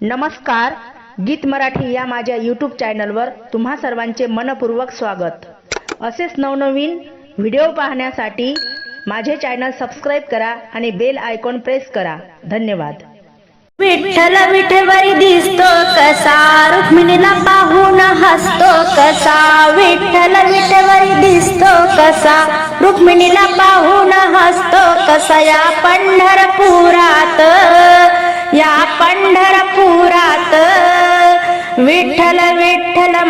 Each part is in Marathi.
नमस्कार गीत मराठी या माझ्या यूट्यूब चॅनलवर तुम्हा सर्वांचे मनपूर्वक स्वागत. असेच नवनवीन व्हिडिओ पाहण्यासाठी माझे चॅनल सबस्क्राईब करा आणि बेल आयकॉन प्रेस करा. धन्यवाद. विठ्ठल विठवरी दिसतो कसा रुक्मिणीला पाहून हसतो कसा विठ्ठल विठवरी दिसतो कसा रुक्मिणीला पाहून हसतो कसा या पंढरपुरा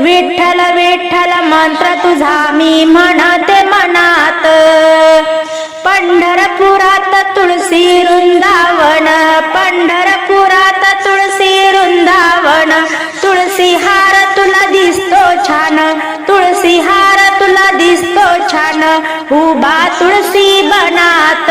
विठ्ठल विठ्ठल मंत्र तुझा मी म्हणते मनात. पंढरपुरात तुळशी वृंदावन पंढरपुरात तुळशी वृंदावन. तुळशी हार तुला दिसतो छान तुळशी हार तुला दिसतो छान. उभा तुळशी बनात.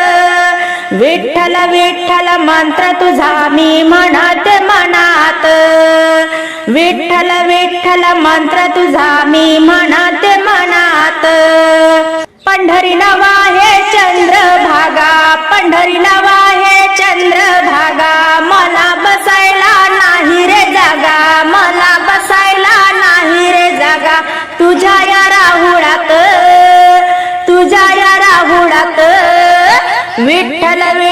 विठ्ठल विठ्ठल मंत्र तुझा मी म्हणत मनात. विठ्ठल विठ्ठल मंत्र तुझा मी म्हणत मनात. पंढरी नवा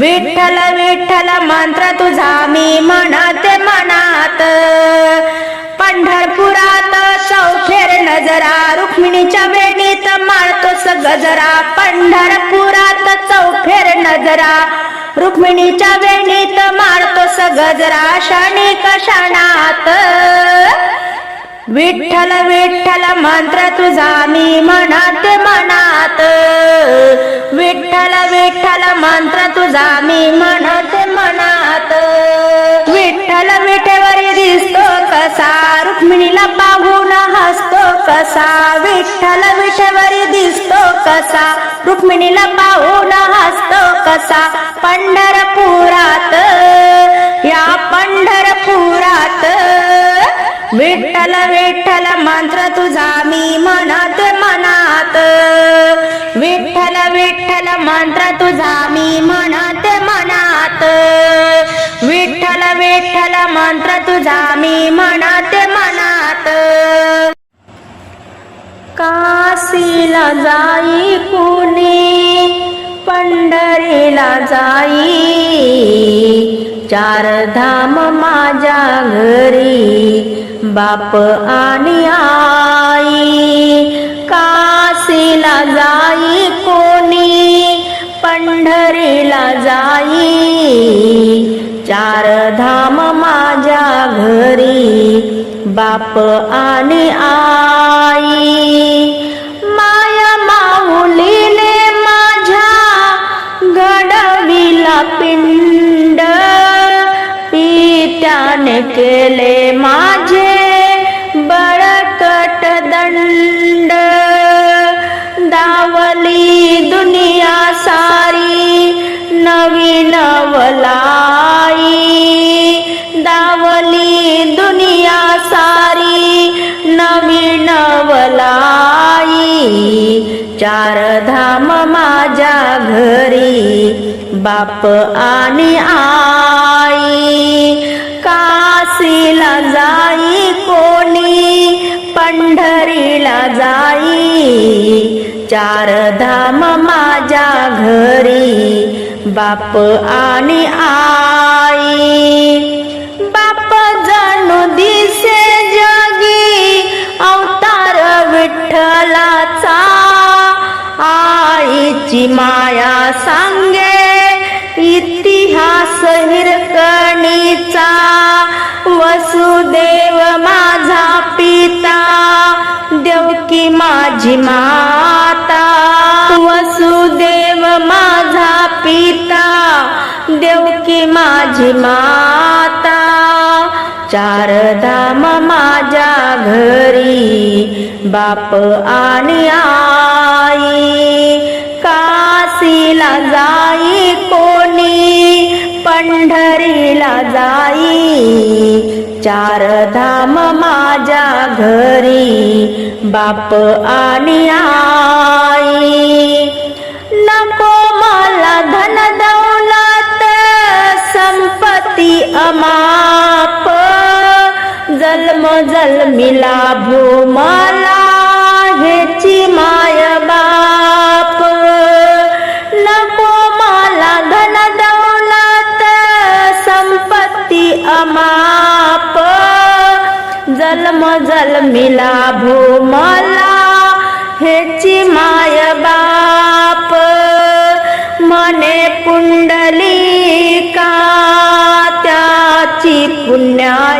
विठ्ठल विठ्ठल मंत्र तुझा मी म्हणत मनात. पंढरपुरात चौफेर नजरा रुक्मिणीच्या वेणीत मारतोस गजरा पंढरपुरात चौफेर नजरा रुक्मिणीच्या वेणीत माळतोस गजरा क्षणिक क्षणात विठ्ठल विठ्ठल मंत्र तुझा मी म्हणत मनात. विठ्ठल विठ्ठल मंत्र तुझा मी म्हणते मनात विठ्ठल विठेवरी दिसतो कसा रुक्मिणीला पाहून हसतो कसा. विठ्ठल विठेवरी दिसतो कसा रुक्मिणीला पाहून हसतो कसा. पंढरपुरात या पंढरपुरात. विठ्ठल विठ्ठल मंत्र तुझा मी म्हण मंत्र तुझा मी म्हणत मनात. विठ्ठल विठ्ठल मंत्र तुझा मी म्हणत मनात. काशीला जाई कुणी पंढरीला जाई. चार धाम माझ्या घरी बाप आणि आई. काशीला जाई कोणी पंढरीला जाई. चार धाम माझ्या घरी बाप आणि आई. माया माऊलीने माझ्या घडविला पिंड पित्याने केले माझे नवलाई दावली दुनिया सारी नवी नवलाई चार धाम माझ्या घरी बाप आणि आई काशीला जाई कोणी पंढरीला जाई चार धाम माझ्या घरी. बाप आणि आई. बाप जणू दिसे जगी अवतार विठ्ठलाचा. आईची माया सांगे इतिहास हिरकणीचा. वसुदेव माझा पिता देवकी माझी मा माझी माता चार धाम माझ्या घरी बाप आणि आई. काशीला जाई कोणी पंढरीला जाई. चार धाम माझ्या घरी बाप आणि आई. जन्मिला भूमला हेची माय बाप. नको मला धन दौलत संपत्ती अमाप. जन्म जन्मिला भूमला हेची माय बाप. मने पुंडलिका त्याची पुण्या